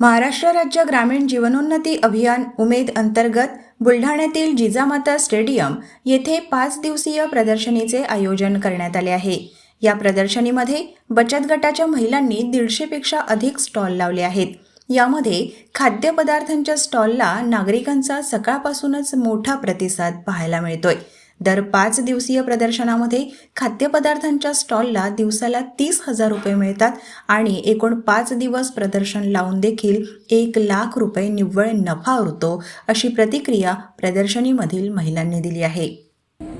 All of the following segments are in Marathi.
महाराष्ट्र राज्य ग्रामीण जीवनोन्नती अभियान उमेद अंतर्गत बुलढाण्यातील जिजामाता स्टेडियम येथे पाच दिवसीय प्रदर्शनीचे आयोजन करण्यात आले आहे. या प्रदर्शनीमध्ये बचत गटाच्या महिलांनी दीडशेपेक्षा अधिक स्टॉल लावले आहेत. यामध्ये खाद्यपदार्थांच्या स्टॉलला नागरिकांचा सकाळपासूनच मोठा प्रतिसाद पाहायला मिळतोय. दर पाच दिवसीय प्रदर्शनामध्ये खाद्यपदार्थांच्या स्टॉलला दिवसाला तीस हजार रुपये मिळतात आणि एकूण पाच दिवस प्रदर्शन लावून देखील एक लाख रुपये निव्वळ नफा उरतो अशी प्रतिक्रिया प्रदर्शनीमधील महिलांनी दिली आहे.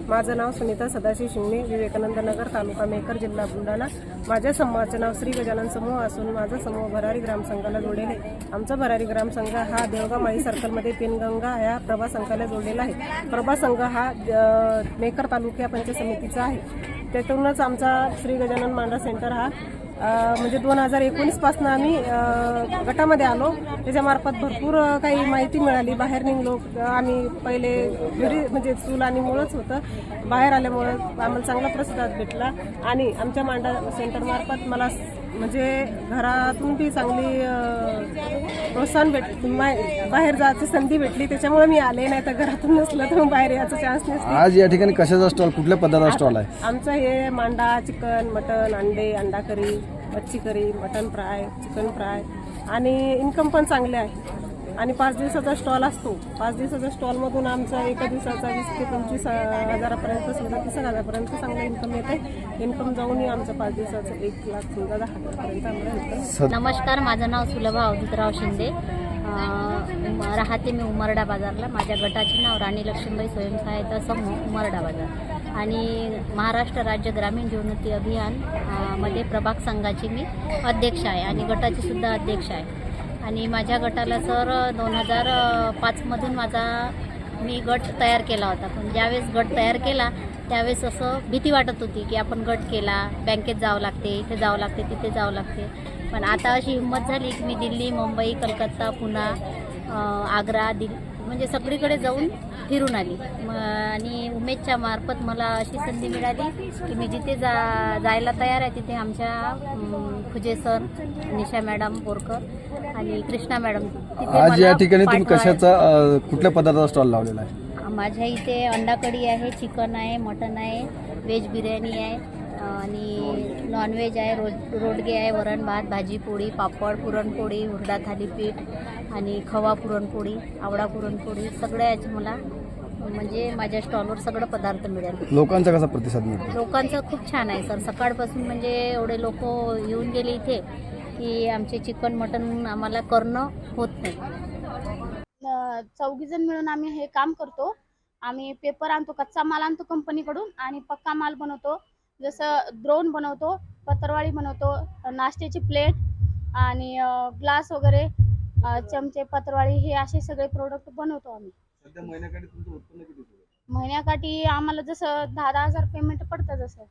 माझं नाव सुनीता सदाशिव शिंगणे विवेकानंद नगर तालुका मेकर जिल्हा बुलढाणा. माझ्या समूहाचं नाव श्री गजानन समूह असून माझा समूह भरारी ग्रामसंघाला जोडलेला आहे. आमचा भरारी ग्रामसंघ हा देवगा माळी सर्कलमध्ये पेनगंगा या प्रभा संघाला जोडलेला आहे. प्रभा संघ हा मेकर तालुक्या पंचायत समितीचा आहे. त्यातूनच आमचा श्री गजानन मांडा सेंटर हा म्हणजे दोन हजार एकोणीसपासून आम्ही गटामध्ये आलो. त्याच्यामार्फत भरपूर काही माहिती मिळाली. बाहेर निघलो. आम्ही पहिले घरी म्हणजे चूल आणि मुळंच होतं. बाहेर आल्यामुळं आम्हाला चांगला प्रतिसाद भेटला. आणि आमच्या मांडा सेंटरमार्फत मला म्हणजे घरातून बी चांगली प्रोत्साहन भेट बाहेर जायची संधी भेटली. त्याच्यामुळे मी आले. नाही तर घरातून नसलं तर मग बाहेर यायचा चान्स नसतो. आज या ठिकाणी कशाचा स्टॉल कुठल्या पदार्थ स्टॉल आहे? आमचं हे मांडा चिकन मटन अंडे अंडा करी. मच्छी curry mutton fry chicken fry. आणि इन्कम पण चांगले आहे. आणि पाच दिवसाचा स्टॉल असतो. पाच दिवसाच्या स्टॉलमधून आमचा एका दिवसाचा वीस ते पंचवीस हजारापर्यंत समजा तीस हजारापर्यंत चांगलं इन्कम येते. इन्कम जाऊनही आमचं पाच दिवसाचं एक लाख समजा दहा हजारपर्यंत आम्हाला नमस्कार माझं नाव सुलभा अवधूतराव शिंदे. राहते मी उमरडा बाजारला. माझ्या गटाचे नाव राणी लक्ष्मीबाई स्वयंसहायता समूह उमरडा बाजार. आणि महाराष्ट्र राज्य ग्रामीण जीवनोन्नती अभियानमध्ये प्रभाग संघाची मी अध्यक्ष आहे आणि गटाची सुद्धा अध्यक्ष आहे. आणि माझ्या गटाला सर दोन हजार पाचमधून माझा मी गट तयार केला होता. पण ज्यावेळेस गट तयार केला त्यावेळेस असं भीती वाटत होती की आपण गट केला बँकेत जावं लागते इथे जावं लागते तिथे जावं लागते. पण आता अशी हिंमत झाली की मी दिल्ली मुंबई कलकत्ता पुणा आग्रा दिल म्हणजे सगळीकडे जाऊन फिरून आली. आणि उमेदच्या मार्फत मला अशी संधी मिळाली की मी जिथे जा जायला तयार आहे तिथे आमच्या खुजे सर निशा मॅडम बोरकर आणि कृष्णा मॅडम आज या ठिकाणी तुम्ही कशाचा कुठल्या पदार्थाचा स्टॉल लावलेला आहे? माझ्या इथे अंडा कढी आहे चिकन आहे मटन आहे व्हेज बिर्याणी आहे आणि नॉनव्हेज आहे रोड रोडगे आहे वरण भात भाजी पोळी पापड पुरणपोळी हुरडा थालीपीठ आणि खवा पुरणपोळी आवडा पुरणपोळी सगळ्या याचे मला म्हणजे माझ्या स्टॉलवर सगळं पदार्थ मिळेल. लोकांचा कसा प्रतिसाद मिळतो? लोकांचं खूप छान आहे सर. सकाळपासून म्हणजे एवढे लोक येऊन गेले इथे की आमचे चिकन मटन आम्हाला करणं होत नाही. चौघी जण मिळून आम्ही हे काम करतो. आम्ही पेपर आणतो कच्चा माल आणतो कंपनीकडून आणि पक्का माल बनवतो. जसं द्रोण बनवतो पत्रवाळी बनवतो नाश्त्याची प्लेट आणि ग्लास वगैरे चमचे पत्रवाळी हे असे सगळे प्रोडक्ट बनवतो आम्ही. महिन्याकाठी आम्हाला जसं दहा दहा हजार पेमेंट पडतं जसं.